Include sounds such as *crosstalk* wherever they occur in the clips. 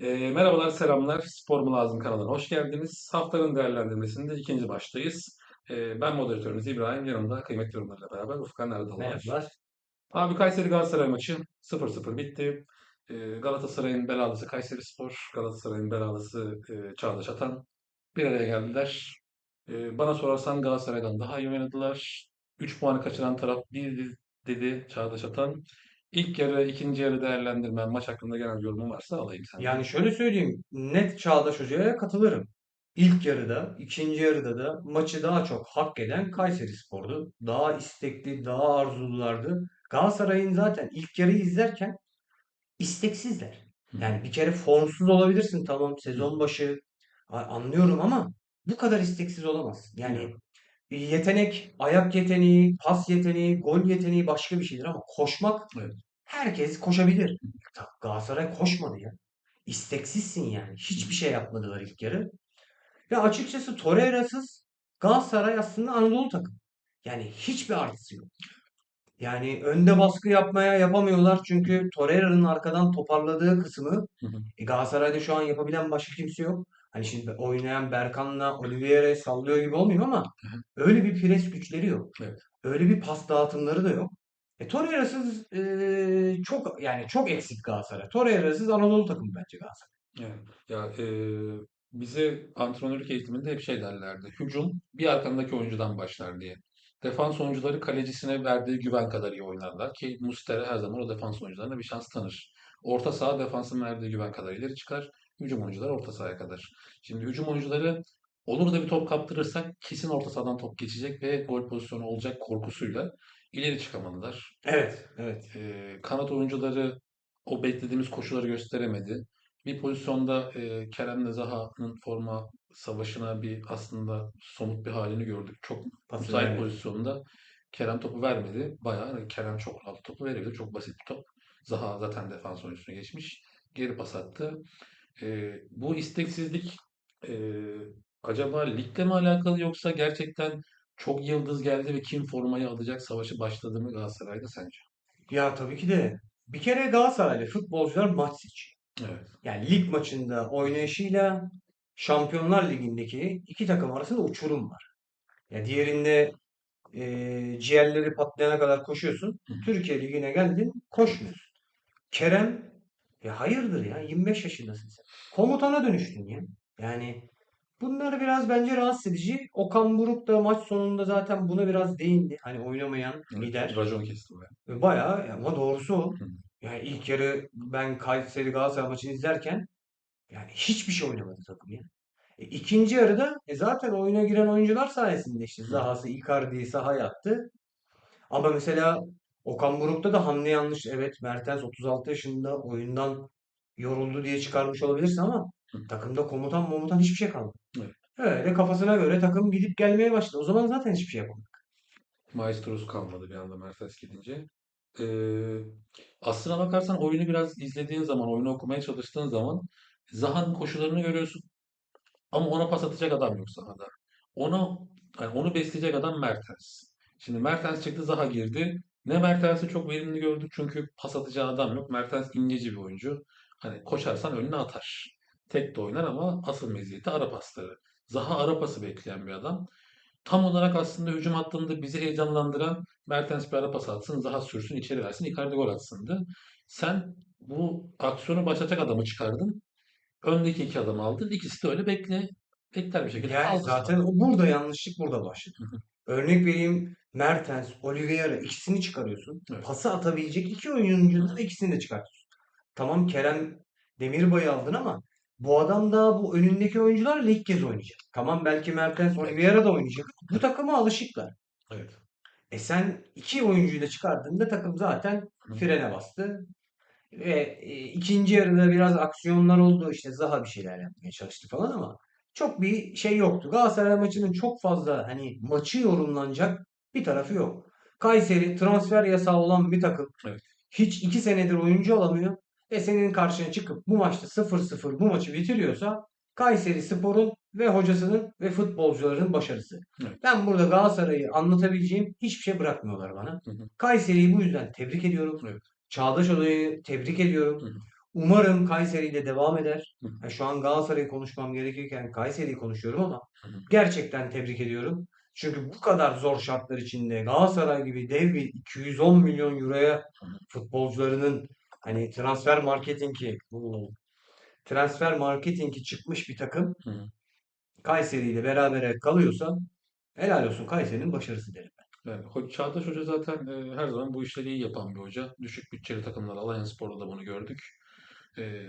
Eee, merhabalar, selamlar. Spor mu lazım kanalına hoş geldiniz. Haftanın değerlendirmesinde ikinci baştayız. Eee, ben moderatörünüz İbrahim. Yanımda kıymetli yorumlarla beraber Ufkan Erdal var. Abi Kayseri Galatasaray maçı 0-0 bitti. Eee, Galatasaray'ın belalısı Kayserispor, Galatasaray'ın belalısı eee, Çağdaş Atan bir araya geldiler. Eee, bana sorarsan Galatasaray'dan daha iyi oynadılar. 3 puanı kaçıran taraf bir dedi Çağdaş Atan. İlk yarı, ikinci yarı değerlendirmen, maç hakkında genel yorumun varsa alayım senden. Yani şöyle söyleyeyim, net Çağdaş Hoca'ya katılırım. İlk yarıda, ikinci yarıda da maçı daha çok hak eden Kayserispor'du. Daha istekli, daha arzululardı. Galatasaray'ın zaten ilk yarıyı izlerken isteksizler. Yani bir kere formsuz olabilirsin tamam sezon başı anlıyorum ama bu kadar isteksiz olamazsın. Yani. Yetenek, ayak yeteneği, pas yeteneği, gol yeteneği başka bir şeydir ama koşmak Evet. herkes koşabilir. Ta- Galatasaray koşmadı ya. İsteksizsin yani. Hiçbir şey yapmadılar ilk yarı. Ya açıkçası Torreira'sız Galatasaray aslında Anadolu takım. Yani hiçbir artısı yok. Yani önde baskı yapmaya yapamıyorlar çünkü Torreira'nın arkadan toparladığı kısmı Hı hı. e, Galatasaray'da şu an yapabilen başka kimse yok. Hani şimdi oynayan Berkan'la Oliveira'yı sallıyor gibi olmuyor ama öyle bir pres güçleri yok. Evet. Öyle bir pas dağıtımları da yok. E, Torreira'sız e, çok yani çok eksik Galatasaray. Torreira'sız Anadolu takımı bence Galatasaray. Evet. Ya eee, bize antrenörlük eğitiminde hep şey derlerdi. Hücum bir arkandaki oyuncudan başlar diye. Defans oyuncuları kalecisine verdiği güven kadar iyi oynarlar ki Muslera her zaman o defans oyuncularına bir şans tanır. Orta saha defansın verdiği güven kadar ileri çıkar. Hücum oyuncuları orta sahaya kadar. Şimdi hücum oyuncuları olur da bir top kaptırırsak kesin orta sahadan top geçecek ve gol pozisyonu olacak korkusuyla ileri çıkamadılar. Evet, evet. Eee, kanat oyuncuları o beklediğimiz koşuları gösteremedi. Bir pozisyonda eee Kerem'le Zaha'nın forma savaşına bir aslında somut bir halini gördük. Çok Pası müsait vermedi. pozisyonda Kerem topu vermedi. Bayağı hani Kerem çok rahat topu verebilir. Çok basit bir top. Zaha zaten defans oyuncusuna geçmiş. Geri pas attı. Eee, bu isteksizlik eee, acaba ligle mi alakalı yoksa gerçekten çok yıldız geldi ve kim formayı alacak savaşı başladı mı Galatasaray'da sence? Ya tabii ki de bir kere Galatasaraylı futbolcular maç seçiyor. Evet. Yani lig maçında oynayışıyla Şampiyonlar Ligi'ndeki iki takım arasında uçurum var. Ya diğerinde eee, ciğerleri patlayana kadar koşuyorsun. Hı hı. Türkiye Ligi'ne geldin koşmuyorsun. Kerem ya hayırdır ya 25 yaşındasın sen. Komutana dönüştün ya. Yani bunlar biraz bence rahatsız edici. Okan Buruk da maç sonunda zaten buna biraz değindi. Hani oynamayan lider. racon kesti bayağı. Ve Bayağı ama doğrusu o. Yani ilk yarı ben Kayseri Galatasaray maçını izlerken yani hiçbir şey oynamadı takım ya. E, ikinci yarıda e, zaten oyuna giren oyuncular sayesinde işte. Zaha'sı Icardi'yi sahaya attı. Ama mesela Okan Buruk'ta da hamle yanlış. Evet Mertens 36 yaşında oyundan yoruldu diye çıkarmış olabilirsin ama Hı. takımda komutan momutan hiçbir şey kalmadı. Evet. Öyle kafasına göre takım gidip gelmeye başladı. O zaman zaten hiçbir şey yapamadı. Maestro'su kalmadı bir anda Mertens gidince. Ee, aslına bakarsan oyunu biraz izlediğin zaman, oyunu okumaya çalıştığın zaman Zaha'nın koşularını görüyorsun. Ama ona pas atacak adam yok sahada. Ona, yani onu besleyecek adam Mertens. Şimdi Mertens çıktı, Zaha girdi. Ne Mertens'i çok verimli gördük çünkü pas atacağı adam yok. Mertens inceci bir oyuncu. Hani koşarsan önüne atar. Tek de oynar ama asıl meziyeti ara pasları. Zaha ara pası bekleyen bir adam. Tam olarak aslında hücum hattında bizi heyecanlandıran Mertens bir ara pas atsın, Zaha sürsün, içeri versin, Icardi gol atsındı. Sen bu aksiyonu başlatacak adamı çıkardın. Öndeki iki adamı aldın. İkisi de öyle bekle, bekler bir şekilde Yani zaten o burada yanlışlık burada başladı. Örnek vereyim Mertens, Oliveira ikisini çıkarıyorsun. Evet. Pası atabilecek iki oyuncunun ikisini de çıkartıyorsun. Tamam Kerem Demirbay'ı aldın ama bu adam da bu önündeki oyuncularla ilk kez oynayacak. Tamam belki Mertens. Oliveira da oynayacak. Bu takıma alışıklar. Evet. E sen iki oyuncuyu da çıkardığında takım zaten frene bastı. Ve e, ikinci yarıda biraz aksiyonlar oldu. İşte Zaha bir şeyler yapmaya çalıştı falan ama çok bir şey yoktu. Galatasaray maçının çok fazla hani maçı yorumlanacak bir tarafı yok. Kayseri transfer yasağı olan bir takım. Evet. Hiç iki senedir oyuncu alamıyor. Ve senin karşına çıkıp bu maçta 0-0 bu maçı bitiriyorsa Kayseri Spor'un ve hocasının ve futbolcuların başarısı. Evet. Ben burada Galatasaray'ı anlatabileceğim hiçbir şey bırakmıyorlar bana. Hı hı. Kayseri'yi bu yüzden tebrik ediyorum. Evet. Çağdaş Oda'yı tebrik ediyorum. Hı hı. Umarım Kayseri ile devam eder. Hı hı. Ya şu an Galatasaray'ı konuşmam gerekirken Kayseri'yi konuşuyorum ama gerçekten tebrik ediyorum. Çünkü bu kadar zor şartlar içinde Galatasaray gibi dev bir 210 milyon euroya futbolcularının hani transfer marketingi transfer marketingi çıkmış bir takım. Kayseri ile berabere kalıyorsa helal olsun Kayseri'nin başarısı derim. Yani Ho- Çağdaş Hoca zaten e, her zaman bu işleri iyi yapan bir hoca. Düşük bütçeli takımlar Alanyaspor'da da bunu gördük. E,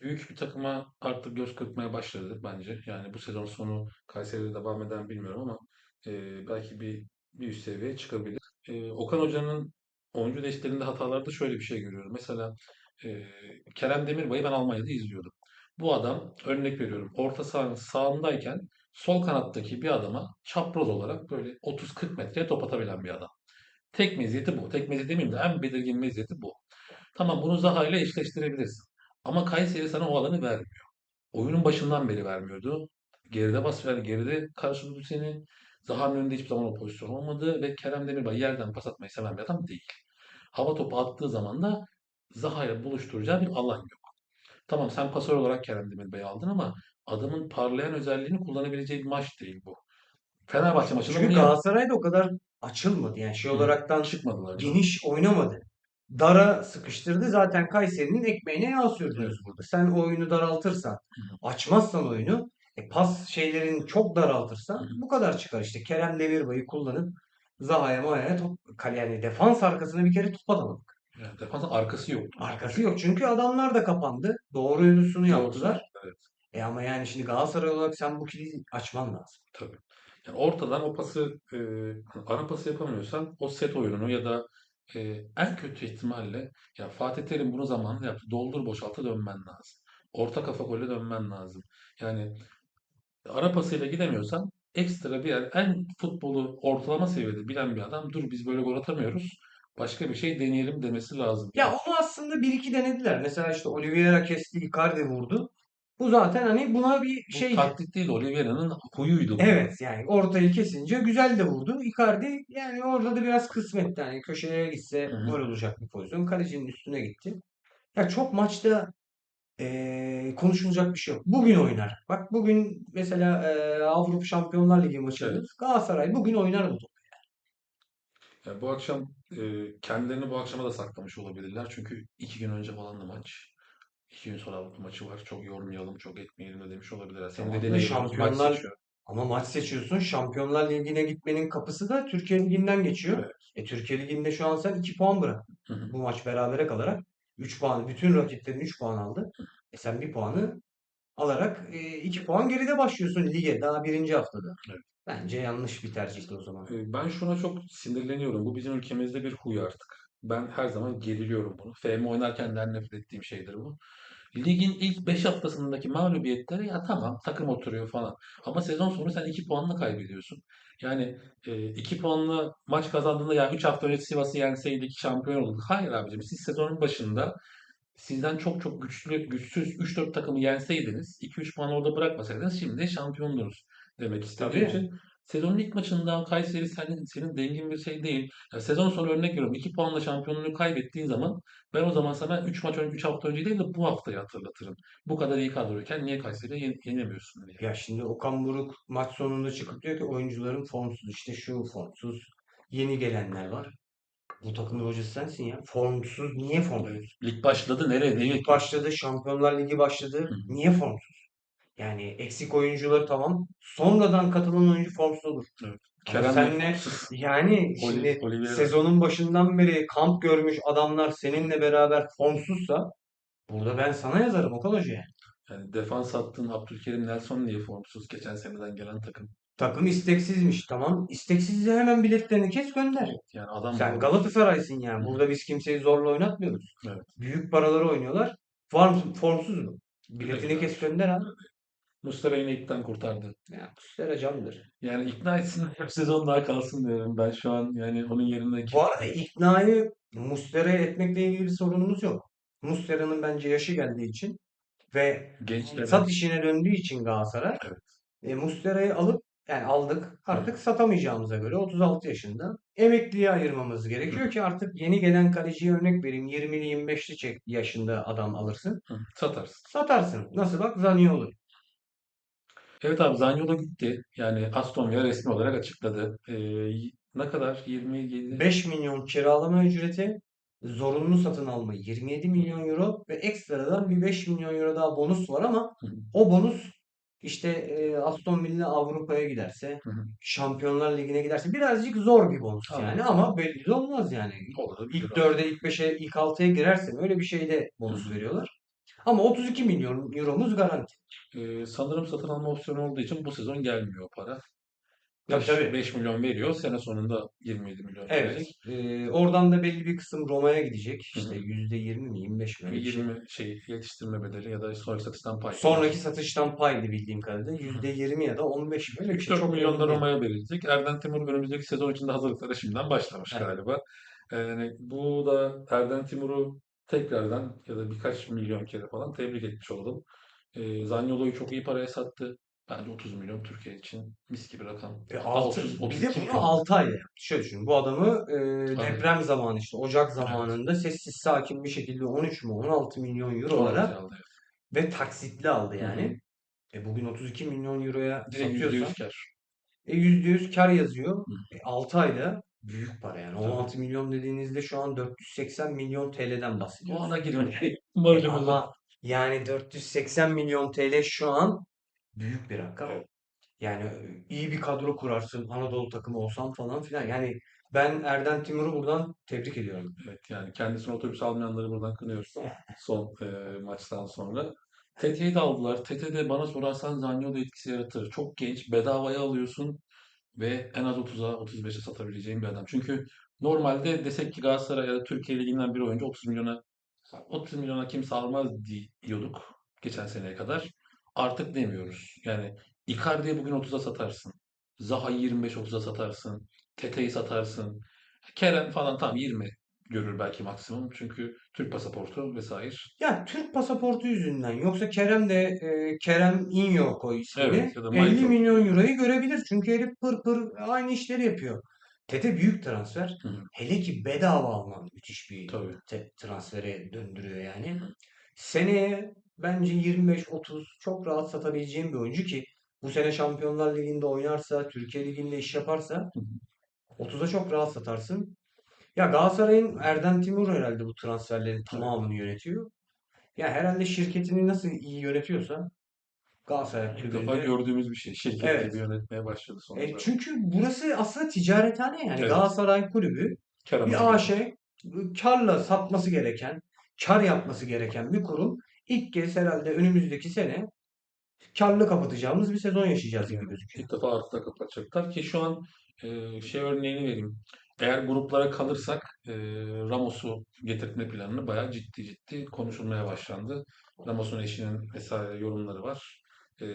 büyük bir takıma artık göz kırpmaya başladı bence. Yani bu sezon sonu Kayseri'de devam eden bilmiyorum ama e, belki bir bir üst seviyeye çıkabilir. E, Okan Hoca'nın oyuncu değişikliklerinde hatalarda şöyle bir şey görüyorum. Mesela e, Kerem Demirbay'ı ben Almanya'da izliyordum. Bu adam örnek veriyorum orta sahanın sağındayken sol kanattaki bir adama çapraz olarak böyle 30-40 metreye top atabilen bir adam. Tek meziyeti bu. Tek meziyet demeyeyim de en belirgin meziyeti bu. Tamam bunu Zaha ile eşleştirebilirsin. Ama Kayseri sana o alanı vermiyor. Oyunun başından beri vermiyordu. Geride bas ver, geride karşıladı seni. Zaha'nın önünde hiçbir zaman o pozisyon olmadı ve Kerem Demirbay yerden pas atmayı seven bir adam değil. Hava topu attığı zaman da Zaha ile buluşturacağı bir alan yok. Tamam sen pasör olarak Kerem Demirbay'ı aldın ama adamın parlayan özelliğini kullanabileceği bir maç değil bu. Fenerbahçe maçında Çünkü bunu yaptı. Galatasaray da o kadar açılmadı. Yani şey olaraktan Çıkmadılar. geniş oynamadı. Dara sıkıştırdı. Zaten Kayseri'nin ekmeğine yağ sürdünüz burada. Sen oyunu daraltırsan, açmazsan oyunu, e, pas şeylerini çok daraltırsan bu kadar çıkar. İşte Kerem Demirbay'ı kullanıp Zaha'ya Maha'ya top, yani defans arkasına bir kere top atamadık. Yani defansın arkası yok. Arkası yok. Çünkü adamlar da kapandı. Doğrusunu yaptılar. Evet. E ama yani şimdi Galatasaray olarak sen bu kilidi açman lazım. Tabii. Yani ortadan o pası e, ara pası yapamıyorsan o set oyununu ya da e, en kötü ihtimalle ya Fatih Terim bunu zamanında yaptı. Doldur boşalta dönmen lazım. Orta kafa golle dönmen lazım. Yani ara pasıyla gidemiyorsan ekstra bir yer en futbolu ortalama seviyede bilen bir adam dur biz böyle gol atamıyoruz. Başka bir şey deneyelim demesi lazım. Ya onu aslında bir iki denediler. Mesela işte Oliveira kesti, Icardi vurdu. Bu zaten hani buna bir Bu şeydi. taktik değil Oliveira'nın huyuydu bu. Evet yani ortayı kesince güzel de vurdu. Icardi yani orada da biraz kısmetti. Yani köşeye gitse Hı hı. gol olacak bir pozisyon. Kalecinin üstüne gitti. Ya çok maçta eee, konuşulacak bir şey yok. Bugün oynar. Bak bugün mesela eee, Avrupa Şampiyonlar Ligi maçı. Evet. Galatasaray bugün oynar bu topu. Yani bu akşam e, kendilerini bu akşama da saklamış olabilirler. Çünkü iki gün önce falan da maç. İki gün sonra Avrupa maçı var. Çok yormayalım, çok etmeyelim de demiş olabilirler. Senin Tamam da göre maç şampiyonlar seçiyor. ama maç seçiyorsun. Şampiyonlar Ligi'ne gitmenin kapısı da Türkiye Ligi'nden geçiyor. Evet. E Türkiye Ligi'nde şu an sen 2 puan bırak. Hı hı. Bu maç berabere kalarak 3 puan, bütün rakiplerin 3 puan aldı. E sen 1 puanı alarak 2 puan geride başlıyorsun lige daha birinci haftada. Evet. Bence yanlış bir tercihti o zaman. E, Ben şuna çok sinirleniyorum. Bu bizim ülkemizde bir huy artık. Ben her zaman geriliyorum bunu. FM oynarken de nefret ettiğim şeydir bu. Ligin ilk 5 haftasındaki mağlubiyetleri ya tamam takım oturuyor falan. Ama sezon sonu sen 2 puanla kaybediyorsun. Yani 2 puanla maç kazandığında ya 3 hafta önce Sivas'ı yenseydik şampiyon olurduk. Hayır abicim siz sezonun başında sizden çok çok güçlü, güçsüz 3-4 takımı yenseydiniz, 2-3 puan orada bırakmasaydınız şimdi şampiyondunuz demek istediğim Tabii. için. Sezonun ilk maçında Kayseri senin, senin dengin bir şey değil. Ya sezon sonu örnek veriyorum. 2 puanla şampiyonluğu kaybettiğin zaman ben o zaman sana 3 maç önce 3 hafta önce değil de bu haftayı hatırlatırım. Bu kadar iyi kadroyken niye Kayseri'yi yen- yenemiyorsun diye. Ya şimdi Okan Buruk maç sonunda çıkıp diyor ki oyuncuların formsuz işte şu formsuz yeni gelenler var. Bu takımın hocası sensin ya. Formsuz niye formsuz? Lig başladı nereye? Lig başladı, Şampiyonlar Ligi başladı. Hı. Niye formsuz? Yani eksik oyuncuları tamam. Sonradan katılan oyuncu formsuz olur. Evet. Kerem senle yani şimdi Oliveira. sezonun başından beri kamp görmüş adamlar seninle beraber formsuzsa burada ben sana yazarım Okan Hoca yani. Yani defans hattın Abdülkerim Nelson niye formsuz geçen seneden gelen takım. Takım isteksizmiş tamam. İsteksizse hemen biletlerini kes gönder. Yani adam Sen Galatasaray'sın yani. Burada biz kimseyi zorla oynatmıyoruz. Evet. Büyük paraları oynuyorlar. Form, formsuz mu? Biletini kes gönder abi. Muslera yine ilkten kurtardı. Ya Muslera candır. Yani ikna etsinler *laughs* bir sezon daha kalsın diyorum ben şu an yani onun yerine Bu arada iknayı Muslera'ya etmekle ilgili bir sorunumuz yok. Muslera'nın bence yaşı geldiği için ve gençlere sat işine döndüğü için Galatasaray Evet. e, Muslera'yı alıp Yani aldık. Artık satamayacağımıza göre 36 yaşında. Emekliye ayırmamız Hı. gerekiyor ki artık yeni gelen kaleciye örnek vereyim. 20'li 25'li çek yaşında adam alırsın. Hı. Satarsın. Satarsın. Nasıl bak Zaniolo. Evet abi Zaniolo gitti. Yani Aston Villa resmi olarak açıkladı. Ee, ne kadar? 27 5 milyon kiralama ücreti, zorunlu satın alma 27 milyon euro ve ekstradan bir 5 milyon euro daha bonus var ama Hı o bonus işte e, Aston Villa Avrupa'ya giderse, Hı hı. Şampiyonlar Ligi'ne giderse birazcık zor bir bonus yani Anladım. ama belli de olmaz yani. Olabilir İlk abi. 4'e, ilk 5'e, ilk 6'ya girerse öyle bir şeyde bonus hı. veriyorlar. Ama 32 milyon euromuz garanti. Ee, sanırım satın alma opsiyonu olduğu için bu sezon gelmiyor o para. Tabii 5, tabii. 5 milyon veriyor. Sene sonunda 27 milyon Evet. verecek. e, oradan da belli bir kısım Roma'ya gidecek. İşte hı. %20 mi 25 mi Bir öyle bir şey. 20 şey yetiştirme bedeli ya da sonraki satıştan pay Sonraki satıştan paydı bildiğim kadarıyla. Hı hı. %20 ya da 15 mi şey. 3-4 Çok milyon da. Roma'ya verilecek. Erden Timur önümüzdeki sezon için de hazırlıklara şimdiden başlamış Evet. galiba. Yani bu da Erden Timur'u tekrardan ya da birkaç milyon kere falan tebrik etmiş oldum. Ee, Zaniolo'yu çok iyi paraya sattı. Bence 30 milyon Türkiye için mis gibi rakam. E Hatta altı, 30 bir de 32 bunu milyon. 6 ayda yaptı. Şöyle düşün. Bu adamı e, Aynen. deprem zamanı işte Ocak Evet. zamanında sessiz sakin bir şekilde 13 mu 16 milyon 16 eurolara aldı. ve taksitli aldı yani. E bugün 32 milyon euroya Direkt satıyorsan %100 kar. e %100 kar yazıyor. Hı. E 6 ayda büyük para yani. Tabii. 16 milyon dediğinizde şu an 480 milyon TL'den O bahsediyoruz. ana girmek E marjımızı. ama yani 480 milyon TL şu an büyük bir rakam. Evet. Yani e, iyi bir kadro kurarsın Anadolu takımı olsam falan filan. Yani ben Erden Timur'u buradan tebrik ediyorum. Evet yani kendisine otobüs almayanları buradan kınıyoruz *laughs* son e, maçtan sonra. Tete'yi de aldılar. Tete de bana sorarsan Zaniolo etkisi yaratır. Çok genç, bedavaya alıyorsun ve en az 30'a 35'e satabileceğin bir adam. Çünkü normalde desek ki Galatasaray ya da Türkiye Ligi'nden bir oyuncu 30 milyona 30 milyona kimse almaz diyorduk geçen seneye kadar. Artık demiyoruz. Yani Icardi'yi bugün 30'a satarsın. Zaha'yı 25-30'a satarsın. Tete'yi satarsın. Kerem falan tam 20 görür belki maksimum. Çünkü Türk pasaportu vesaire. Ya Türk pasaportu yüzünden yoksa Kerem de e, Kerem İnyo koy ismini Evet ya da 50 Michael. milyon euroyu görebilir. Çünkü herif pır pır aynı işleri yapıyor. Tete büyük transfer. Hı. Hele ki bedava alman müthiş bir Tabii. te- transfere döndürüyor yani. Hı. Seneye bence 25-30 çok rahat satabileceğim bir oyuncu ki bu sene Şampiyonlar Ligi'nde oynarsa, Türkiye Ligi'nde iş yaparsa Hı hı. 30'a çok rahat satarsın. Ya Galatasaray'ın Erden Timur herhalde bu transferlerin tamamını yönetiyor. Ya herhalde şirketini nasıl iyi yönetiyorsa Galatasaray İlk defa kulübünde gördüğümüz bir şey. Şirket evet. gibi yönetmeye başladı son E, çünkü burası aslında ticarethane yani Evet. Galatasaray kulübü Kar amacı bir. AŞ karla satması gereken, kar yapması gereken bir kurum. İlk kez herhalde önümüzdeki sene karlı kapatacağımız bir sezon yaşayacağız gibi gözüküyor. ilk defa artıda kapatacaklar ki şu an e, şey örneğini vereyim. Eğer gruplara kalırsak e, Ramos'u getirtme planını bayağı ciddi ciddi konuşulmaya başlandı. Ramos'un eşinin vesaire yorumları var. E,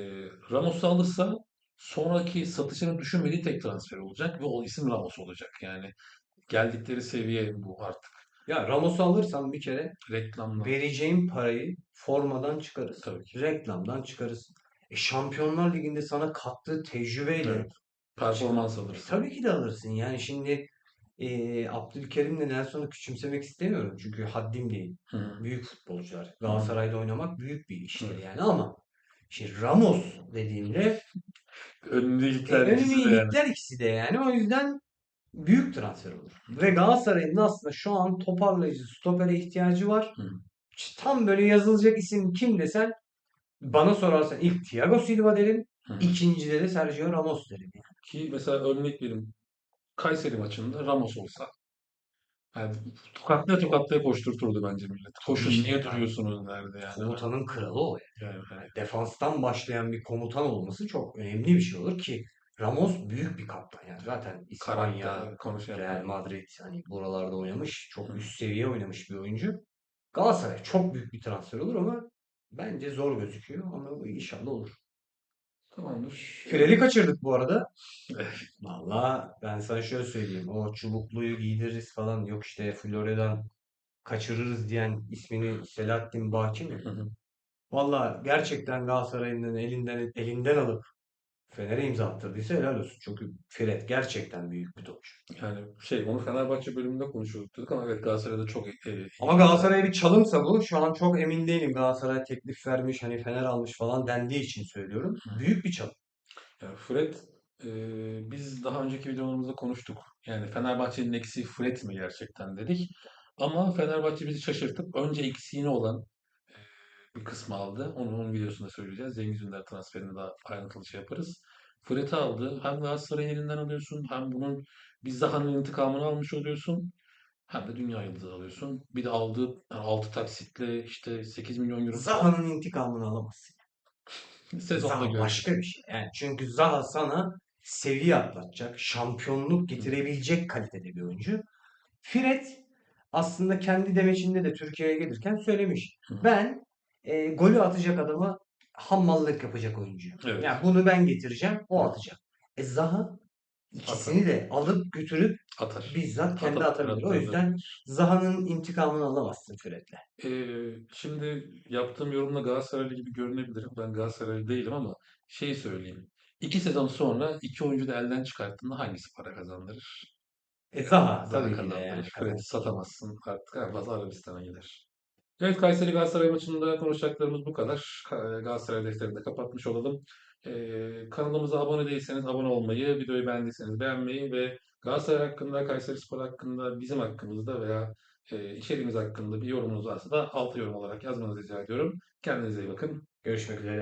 Ramos'u alırsa sonraki satışını düşünmediği tek transfer olacak ve o isim Ramos olacak. Yani geldikleri seviye bu artık. Ya Ramos'u alırsan bir kere Reklamla. vereceğin parayı formadan çıkarız. Tabii ki. Reklamdan çıkarız. E, Şampiyonlar Ligi'nde sana kattığı tecrübeyle Evet. Performans e, alırsın. tabii ki de alırsın. Yani şimdi e, Abdülkerim'le Nelson'u küçümsemek istemiyorum. Çünkü haddim değil. Hı hı. Büyük futbolcular. Hı hı. Galatasaray'da oynamak büyük bir iştir Evet. yani ama işte Ramos dediğinde Önünde e, ilkler ikisi de yani. ikisi de yani. O yüzden büyük transfer olur. Ve Galatasaray'ın aslında şu an toparlayıcı stopere ihtiyacı var. Hı. Tam böyle yazılacak isim kim desen bana sorarsan ilk Thiago Silva derim. Hı hı. ikincide de Sergio Ramos derim yani. Ki mesela örnek vereyim. Kayseri maçında Ramos olsa yani tokatlaya tokatlaya koşturturdu bence millet. Koşun işte niye yani. duruyorsunuz derdi yani. Komutanın kralı o yani. Yani, Yani defanstan başlayan bir komutan olması çok önemli bir şey olur ki Ramos büyük bir kaptan yani. Zaten İspanya, karakter, Real Madrid hani buralarda oynamış, çok üst seviye oynamış bir oyuncu. Galatasaray çok büyük bir transfer olur ama bence zor gözüküyor ama inşallah olur. Tamamdır. Fireli kaçırdık bu arada. Valla ben sana şöyle söyleyeyim. O çubukluyu giydiririz falan yok işte Florya'dan kaçırırız diyen ismini Selahattin Baki mi? Hı hı. Valla gerçekten Galatasaray'ın elinden elinden alıp Fener'e imza attırdıysa helal olsun. Çünkü Fred gerçekten büyük bir topçu. Yani şey onu Fenerbahçe bölümünde konuşuyorduk dedik ama evet Galatasaray'da çok e, iyi. Ama Galatasaray'a bir çalımsa bu. Şu an çok emin değilim. Galatasaray teklif vermiş, hani Fener almış falan dendiği için söylüyorum. Hı. Büyük bir çalım. Yani Fred e, biz daha önceki videolarımızda konuştuk. Yani Fenerbahçe'nin eksiği Fred mi gerçekten dedik. Ama Fenerbahçe bizi şaşırtıp önce eksiğini olan bir kısmı aldı. Onu onun videosunda söyleyeceğiz. Cengiz Ünder transferini daha ayrıntılı şey yaparız. Fred'i aldı. Hem Galatasaray'ın elinden alıyorsun hem bunun bir Zaha'nın intikamını almış oluyorsun. Hem de dünya yıldızı alıyorsun. Bir de aldığı yani 6 taksitle işte 8 milyon euro Zaha'nın intikamını alamazsın. *laughs* sezonda Zaha başka bir şey. Yani çünkü Zaha sana seviye atlatacak, şampiyonluk getirebilecek kalitede bir oyuncu. Fred aslında kendi demeçinde de Türkiye'ye gelirken söylemiş. Hı. Ben e, golü atacak adama hammallık yapacak oyuncu. Evet. Yani bunu ben getireceğim, o atacak. E Zaha ikisini de alıp götürüp Atar. bizzat kendi Atar, atabilir. O atar, yüzden Zaha'nın intikamını alamazsın Fred'le. Ee, şimdi yaptığım yorumla Galatasaraylı gibi görünebilirim. Ben Galatasaraylı değilim ama şey söyleyeyim. İki sezon sonra iki oyuncu da elden çıkarttığında hangisi para kazandırır? E Zaha Zaha tabii kazandırır. yani. Fred'i satamazsın artık. Fazla Arabistan'a gider. Evet Kayseri Galatasaray maçında konuşacaklarımız bu kadar. Ka- Galatasaray defterini de kapatmış olalım. Ee, kanalımıza abone değilseniz abone olmayı, videoyu beğendiyseniz beğenmeyi ve Galatasaray hakkında, Kayseri Spor hakkında, bizim hakkımızda veya e, içeriğimiz hakkında bir yorumunuz varsa da altı yorum olarak yazmanızı rica ediyorum. Kendinize iyi bakın. Görüşmek üzere.